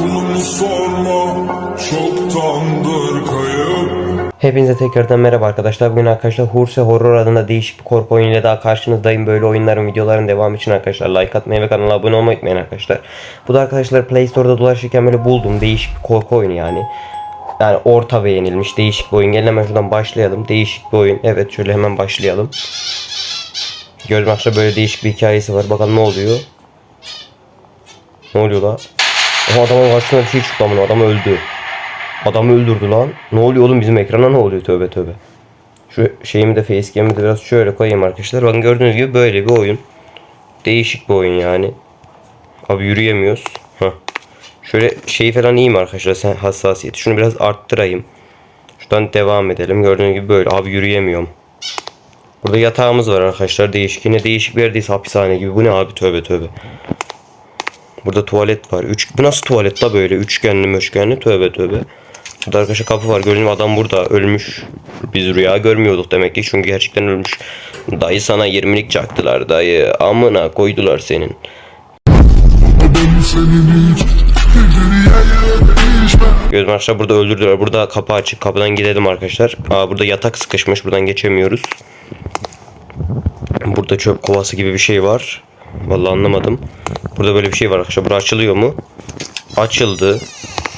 Konunu sorma Çoktandır kayıp Hepinize tekrardan merhaba arkadaşlar. Bugün arkadaşlar Hurse Horror adında değişik bir korku oyunuyla daha karşınızdayım. Böyle oyunların videoların devamı için arkadaşlar like atmayı ve kanala abone olmayı unutmayın arkadaşlar. Bu da arkadaşlar Play Store'da dolaşırken böyle buldum. Değişik bir korku oyunu yani. Yani orta beğenilmiş değişik bir oyun. Gelin hemen şuradan başlayalım. Değişik bir oyun. Evet şöyle hemen başlayalım. Arkadaşlar böyle değişik bir hikayesi var. Bakalım ne oluyor. Ne oluyor la? O adamın karşısına bir şey çıktı amına. Adam öldü. Adamı öldürdü lan. Ne oluyor oğlum bizim ekrana ne oluyor tövbe tövbe. Şu şeyimi de facecam'imi de biraz şöyle koyayım arkadaşlar. Bakın gördüğünüz gibi böyle bir oyun. Değişik bir oyun yani. Abi yürüyemiyoruz. Heh. Şöyle şeyi falan iyiyim arkadaşlar sen hassasiyeti. Şunu biraz arttırayım. Şuradan devam edelim. Gördüğünüz gibi böyle. Abi yürüyemiyorum. Burada yatağımız var arkadaşlar. Değişik. Yine değişik bir yerdeyiz. Hapishane gibi. Bu ne abi tövbe tövbe. Burada tuvalet var. Üç, bu nasıl tuvalet la böyle? Üçgenli üçgenli tövbe tövbe. Burada arkadaşlar kapı var. Gördüğünüz adam burada ölmüş. Biz rüya görmüyorduk demek ki. Çünkü gerçekten ölmüş. Dayı sana 20'lik çaktılar dayı. Amına koydular senin. Gözüm arkadaşlar burada öldürdüler. Burada kapı açık. Kapıdan gidelim arkadaşlar. Aa, burada yatak sıkışmış. Buradan geçemiyoruz. Burada çöp kovası gibi bir şey var. Vallahi anlamadım. Burada böyle bir şey var arkadaşlar. Bura açılıyor mu? Açıldı.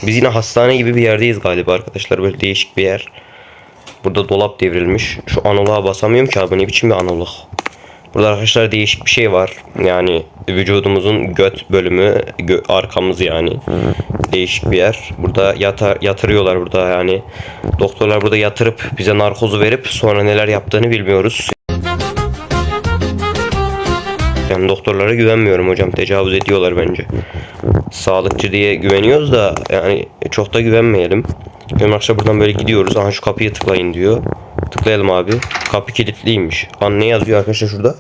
Biz yine hastane gibi bir yerdeyiz galiba arkadaşlar. Böyle değişik bir yer. Burada dolap devrilmiş. Şu anoluğa basamıyorum ki abi. Ne biçim bir analog. Burada arkadaşlar değişik bir şey var. Yani vücudumuzun göt bölümü, gö- arkamız yani. Değişik bir yer. Burada yata, yatırıyorlar burada yani. Doktorlar burada yatırıp bize narkozu verip sonra neler yaptığını bilmiyoruz. Yani doktorlara güvenmiyorum hocam. Tecavüz ediyorlar bence. Sağlıkçı diye güveniyoruz da yani çok da güvenmeyelim. Hemen akşam buradan böyle gidiyoruz. Aha şu kapıyı tıklayın diyor. Tıklayalım abi. Kapı kilitliymiş. An ne yazıyor arkadaşlar şurada?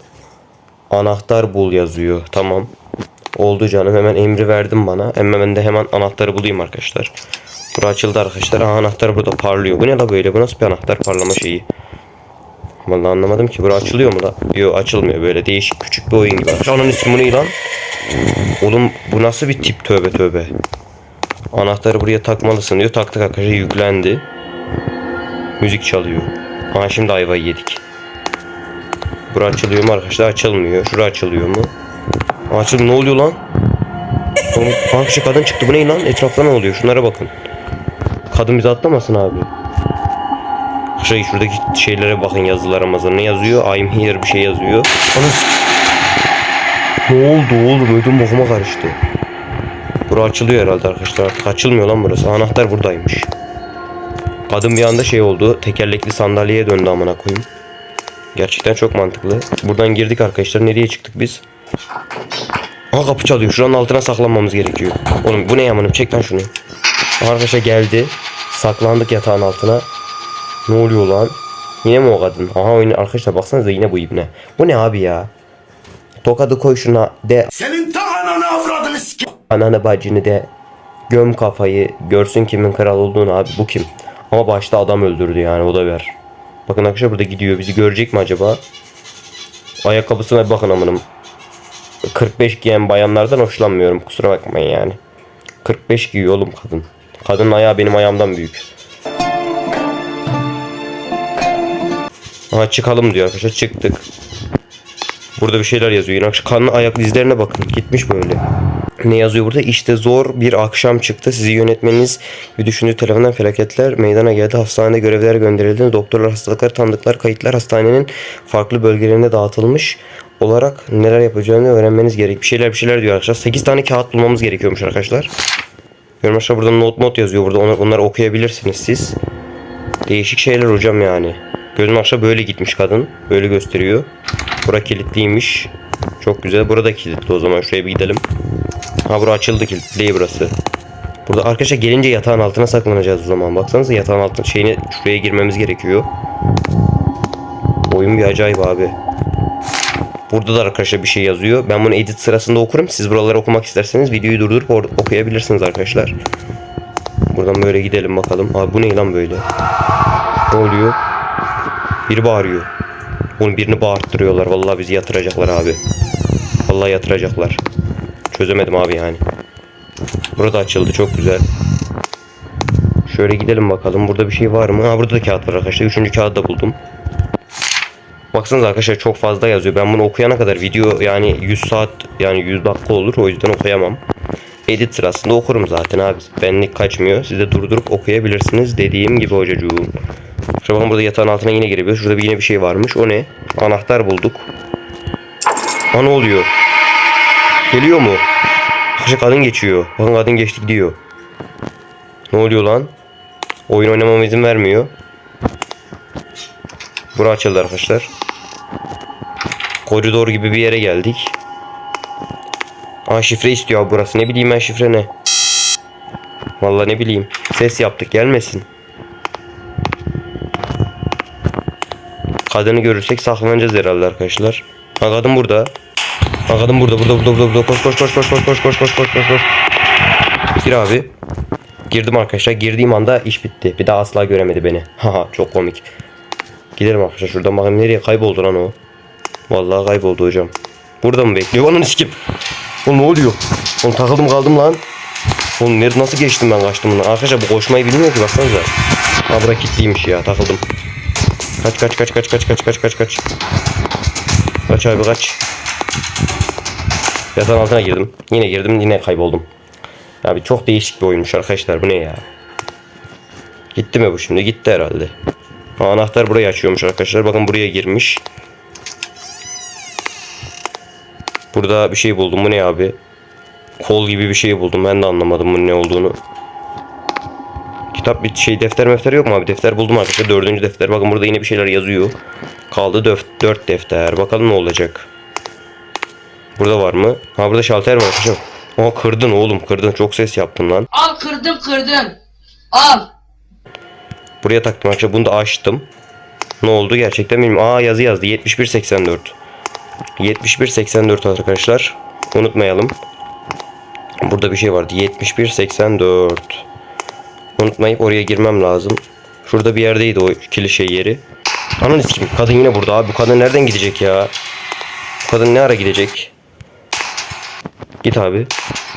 Anahtar bul yazıyor. Tamam. Oldu canım. Hemen emri verdim bana. Hemen de hemen anahtarı bulayım arkadaşlar. Bura açıldı arkadaşlar. Aha, anahtar burada parlıyor. Bu ne la böyle? Bu nasıl bir anahtar parlama şeyi? Vallahi anlamadım ki. Bura açılıyor mu da? Yok açılmıyor. Böyle değişik küçük bir oyun gibi. Onun ismi ne lan? Oğlum bu nasıl bir tip tövbe tövbe. Anahtarı buraya takmalısın diyor. Taktık arkadaşlar yüklendi. Müzik çalıyor. Aha şimdi ayvayı yedik. Bura açılıyor mu arkadaşlar? Açılmıyor. Şura açılıyor mu? Aa, Açıldı. Ne oluyor lan? Bankçı kadın çıktı. Bu ne lan? Etrafta ne oluyor? Şunlara bakın. Kadın bizi atlamasın abi. Şey şuradaki şeylere bakın yazılara mazara. Ne yazıyor? I'm here bir şey yazıyor. Ana ne oldu oğlum? Ödüm bokuma karıştı. Bura açılıyor herhalde arkadaşlar. Artık açılmıyor lan burası. Anahtar buradaymış. Kadın bir anda şey oldu. Tekerlekli sandalyeye döndü amına koyayım. Gerçekten çok mantıklı. Buradan girdik arkadaşlar. Nereye çıktık biz? Aha kapı çalıyor. Şuranın altına saklanmamız gerekiyor. Oğlum bu ne yamanım? Çek lan şunu. Aha, Arkadaşlar geldi. Saklandık yatağın altına. Ne oluyor lan? Yine mi o kadın? Aha oyun arkadaşlar baksanıza yine bu ibne. Bu ne abi ya? Tokadı koy şuna de Senin ta ananı avradını sik. ananı bacını de göm kafayı görsün kimin kral olduğunu abi bu kim? Ama başta adam öldürdü yani o da ver. Bakın arkadaşlar burada gidiyor bizi görecek mi acaba? Ayakkabısına bakın amınım. 45 giyen bayanlardan hoşlanmıyorum kusura bakmayın yani. 45 giyiyor oğlum kadın. Kadının ayağı benim ayağımdan büyük. Aha çıkalım diyor arkadaşlar çıktık. Burada bir şeyler yazıyor. Yine akş- kanlı ayak izlerine bakın. Gitmiş böyle. Ne yazıyor burada? İşte zor bir akşam çıktı. Sizi yönetmeniniz bir düşündüğü tarafından felaketler meydana geldi. Hastanede görevler gönderildi. Doktorlar, hastalıklar, tanıdıklar, kayıtlar hastanenin farklı bölgelerine dağıtılmış olarak neler yapacağını öğrenmeniz gerek. Bir şeyler bir şeyler diyor arkadaşlar. 8 tane kağıt bulmamız gerekiyormuş arkadaşlar. Görüyorum arkadaşlar burada not not yazıyor burada. Onları, onları okuyabilirsiniz siz. Değişik şeyler hocam yani. Gözüm akşam böyle gitmiş kadın. Böyle gösteriyor. Bura kilitliymiş. Çok güzel. Burada kilitli o zaman. Şuraya bir gidelim. Ha bura açıldı kilitli burası. Burada arkadaşlar gelince yatağın altına saklanacağız o zaman. Baksanıza yatağın altına şeyini şuraya girmemiz gerekiyor. Oyun bir acayip abi. Burada da arkadaşlar bir şey yazıyor. Ben bunu edit sırasında okurum. Siz buraları okumak isterseniz videoyu durdurup okuyabilirsiniz arkadaşlar. Buradan böyle gidelim bakalım. Abi bu ne lan böyle? Ne oluyor? Biri bağırıyor. Oğlum birini bağırttırıyorlar. Vallahi bizi yatıracaklar abi. Vallahi yatıracaklar. Çözemedim abi yani. Burada açıldı çok güzel. Şöyle gidelim bakalım. Burada bir şey var mı? Ha burada da kağıt var arkadaşlar. Üçüncü kağıdı da buldum. Baksanıza arkadaşlar çok fazla yazıyor. Ben bunu okuyana kadar video yani 100 saat yani 100 dakika olur. O yüzden okuyamam. Edit sırasında okurum zaten abi. Benlik kaçmıyor. Siz de durdurup okuyabilirsiniz. Dediğim gibi hocacuğum. Bakın burada yatağın altına yine girebiliyor. Şurada bir yine bir şey varmış. O ne? Anahtar bulduk. Ha ne oluyor? Geliyor mu? Arkadaşlar kadın geçiyor. Bakın kadın geçti gidiyor. Ne oluyor lan? Oyun oynamama izin vermiyor. Bura açıldı arkadaşlar. Koridor gibi bir yere geldik. Aa şifre istiyor burası. Ne bileyim ben şifre ne? Vallahi ne bileyim. Ses yaptık gelmesin. Kadını görürsek saklanacağız herhalde arkadaşlar. Ha kadın burada. Ha kadın burada burada burada burada. Koş koş koş koş koş koş koş koş koş koş koş. Gir abi. Girdim arkadaşlar. Girdiğim anda iş bitti. Bir daha asla göremedi beni. Haha çok komik. Gidelim arkadaşlar. Şuradan bakayım nereye kayboldu lan o. Vallahi kayboldu hocam. Burada mı bekliyor? Onun skip. Oğlum ne oluyor? Oğlum takıldım kaldım lan. Oğlum nerede nasıl geçtim ben kaçtım bundan? Arkadaşlar bu koşmayı bilmiyor ki baksanıza. Ha bura kilitliymiş ya takıldım. Kaç kaç kaç kaç kaç kaç kaç kaç kaç. Kaç abi kaç. Yatağın altına girdim. Yine girdim yine kayboldum. Abi çok değişik bir oyunmuş arkadaşlar bu ne ya. Gitti mi bu şimdi? Gitti herhalde. Ha, anahtar burayı açıyormuş arkadaşlar. Bakın buraya girmiş. Burada bir şey buldum. Bu ne abi? Kol gibi bir şey buldum. Ben de anlamadım bunun ne olduğunu. Kitap bir şey defter mefter yok mu abi? Defter buldum arkadaşlar. Dördüncü defter. Bakın burada yine bir şeyler yazıyor. Kaldı dört, dört defter. Bakalım ne olacak. Burada var mı? Ha burada şalter var arkadaşlar. Aa kırdın oğlum kırdın. Çok ses yaptın lan. Al kırdım kırdım. Al. Buraya taktım arkadaşlar. Bunu da açtım. Ne oldu gerçekten bilmiyorum. Aa yazı yazdı. 7184. 7184 arkadaşlar. Unutmayalım. Burada bir şey vardı. 7184. Unutmayıp oraya girmem lazım. Şurada bir yerdeydi o kilişe yeri. Ananı kim? Kadın yine burada abi. Bu kadın nereden gidecek ya? Bu kadın ne ara gidecek? Git abi.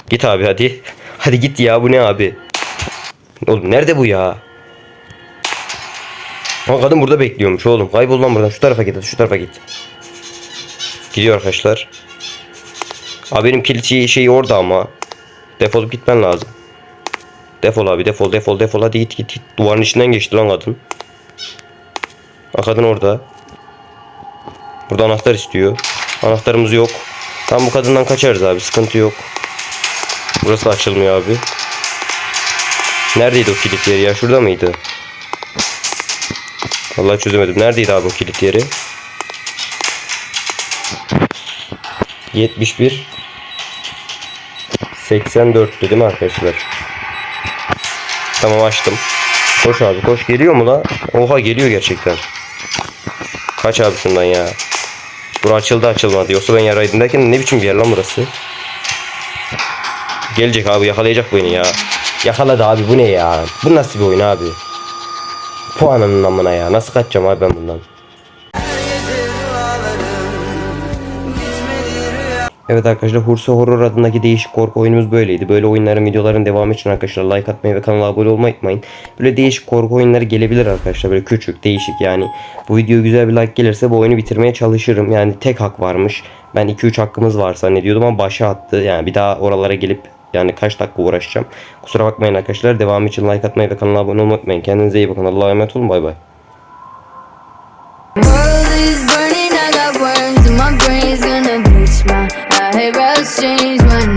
Git abi hadi. Hadi git ya bu ne abi? Oğlum nerede bu ya? Ama kadın burada bekliyormuş oğlum. Kaybol lan buradan. Şu tarafa git. Şu tarafa git. Gidiyor arkadaşlar. Abi benim kilit şey- şeyi orada ama. Defolup gitmen lazım. Defol abi defol defol defol hadi git git git. Duvarın içinden geçti lan kadın. Ha kadın orada. Burada anahtar istiyor. Anahtarımız yok. Tam bu kadından kaçarız abi sıkıntı yok. Burası açılmıyor abi. Neredeydi o kilit yeri ya? Şurada mıydı? Vallahi çözemedim. Neredeydi abi o kilit yeri? 71 84'tü değil mi arkadaşlar? Tamam açtım. Koş abi koş. Geliyor mu la? Oha geliyor gerçekten. Kaç abi şundan ya. Bura açıldı açılmadı. Yoksa ben yaraydım derken ne biçim bir yer lan burası? Gelecek abi yakalayacak beni ya. Yakaladı abi bu ne ya? Bu nasıl bir oyun abi? Puanının amına ya. Nasıl kaçacağım abi ben bundan? Evet arkadaşlar Hursa Horror adındaki değişik korku oyunumuz böyleydi. Böyle oyunların videoların devamı için arkadaşlar like atmayı ve kanala abone olmayı unutmayın. Böyle değişik korku oyunları gelebilir arkadaşlar. Böyle küçük değişik yani. Bu video güzel bir like gelirse bu oyunu bitirmeye çalışırım. Yani tek hak varmış. Ben 2-3 hakkımız var zannediyordum ama başa attı. Yani bir daha oralara gelip yani kaç dakika uğraşacağım. Kusura bakmayın arkadaşlar. Devamı için like atmayı ve kanala abone olmayı unutmayın. Kendinize iyi bakın. Allah'a emanet olun. Bay bay. things change when